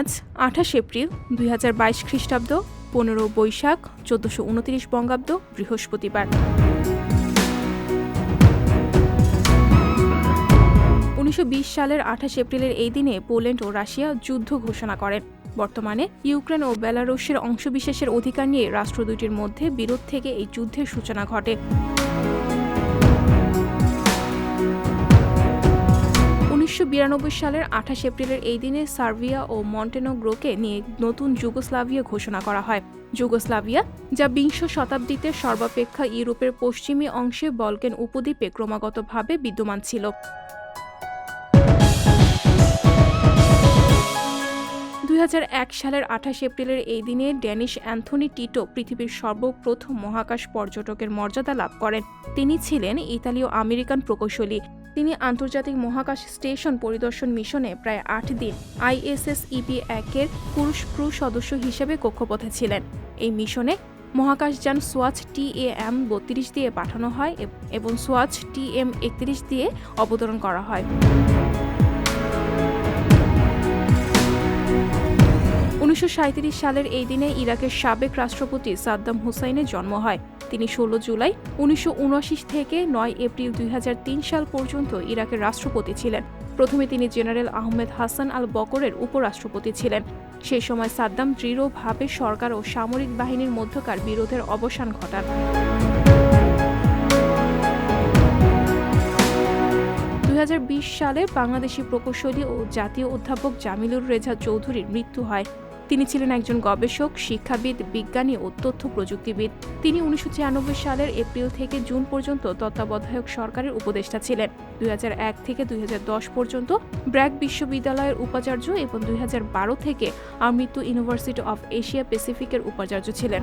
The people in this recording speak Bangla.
আজ আঠাশ এপ্রিল দুই হাজার বাইশ খ্রিস্টাব্দ, পনেরো বৈশাখ, চোদ্দশো উনত্রিশ বঙ্গাব্দ, বৃহস্পতিবার। উনিশশো বিশ সালের আঠাশ এপ্রিলের এই দিনে পোল্যান্ড ও রাশিয়া যুদ্ধ ঘোষণা করেন। বর্তমানে ইউক্রেন ও বেলারুশের অংশবিশেষের অধিকার নিয়ে রাষ্ট্র দুটির মধ্যে বিরোধ থেকে এই যুদ্ধের সূচনা ঘটে। উনিশশো সালের আঠাশ এপ্রিলের এই দিনে সার্বিয়া ও মন্টেনোগ্রোকে নিয়ে নতুন যুগোস্লাভিয়া ঘোষণা করা হয়। যুগোস্লাভিয়া, যা বিংশ শতাব্দীতে সর্বাপেক্ষা ইউরোপের পশ্চিমী অংশে বলকেন উপদ্বীপে ক্রমাগতভাবে বিদ্যমান ছিল। দুই হাজার এক সালের আঠাশ এপ্রিলের এই দিনে ড্যানিশ অ্যান্থনি টিটো পৃথিবীর সর্বপ্রথম মহাকাশ পর্যটকের মর্যাদা লাভ করেন। তিনি ছিলেন ইতালীয় আমেরিকান প্রকৌশলী। তিনি আন্তর্জাতিক মহাকাশ স্টেশন পরিদর্শন মিশনে প্রায় আট দিন আইএসএস ইপি একের পুরুষ ক্রু সদস্য হিসেবে কক্ষপথে ছিলেন। এই মিশনে মহাকাশযান সোয়াচ টি এ এম বত্রিশ দিয়ে পাঠানো হয় এবং সোয়াচ টি এম একত্রিশ দিয়ে অবতরণ করা হয়। উনিশশো সাঁইত্রিশ সালের এই দিনে ইরাকের সাবেক রাষ্ট্রপতি সাদ্দাম হুসাইনের জন্ম হয়। তিনি ষোলো জুলাই উনিশশো উনআশি থেকে নয় এপ্রিল দুই হাজার তিন সাল পর্যন্ত ইরাকের রাষ্ট্রপতি ছিলেন। প্রথমে তিনি জেনারেল আহমেদ হাসান আল বকরের উপরাষ্ট্রপতি ছিলেন। সেই সময় সাদ্দাম দৃঢ়ভাবে সরকার ও সামরিক বাহিনীর মধ্যকার বিরোধের অবসান ঘটান। দুই হাজার বিশ সালে বাংলাদেশি প্রকৌশলী ও জাতীয় অধ্যাপক জামিলুর রেজা চৌধুরীর মৃত্যু হয়। তিনি ছিলেন একজন গবেষক, শিক্ষাবিদ, বিজ্ঞানী ও তথ্য প্রযুক্তিবিদ তিনি উনিশশো ছিয়ানব্বই সালের এপ্রিল থেকে জুন পর্যন্ত তত্ত্বাবধায়ক সরকারের উপদেষ্টা ছিলেন। দুই হাজার এক থেকে দুই হাজার দশ পর্যন্ত ব্র্যাক বিশ্ববিদ্যালয়ের উপাচার্য এবং দুই হাজার বারো থেকে আমৃত্যু ইউনিভার্সিটি অফ এশিয়া প্যাসিফিকের উপাচার্য ছিলেন।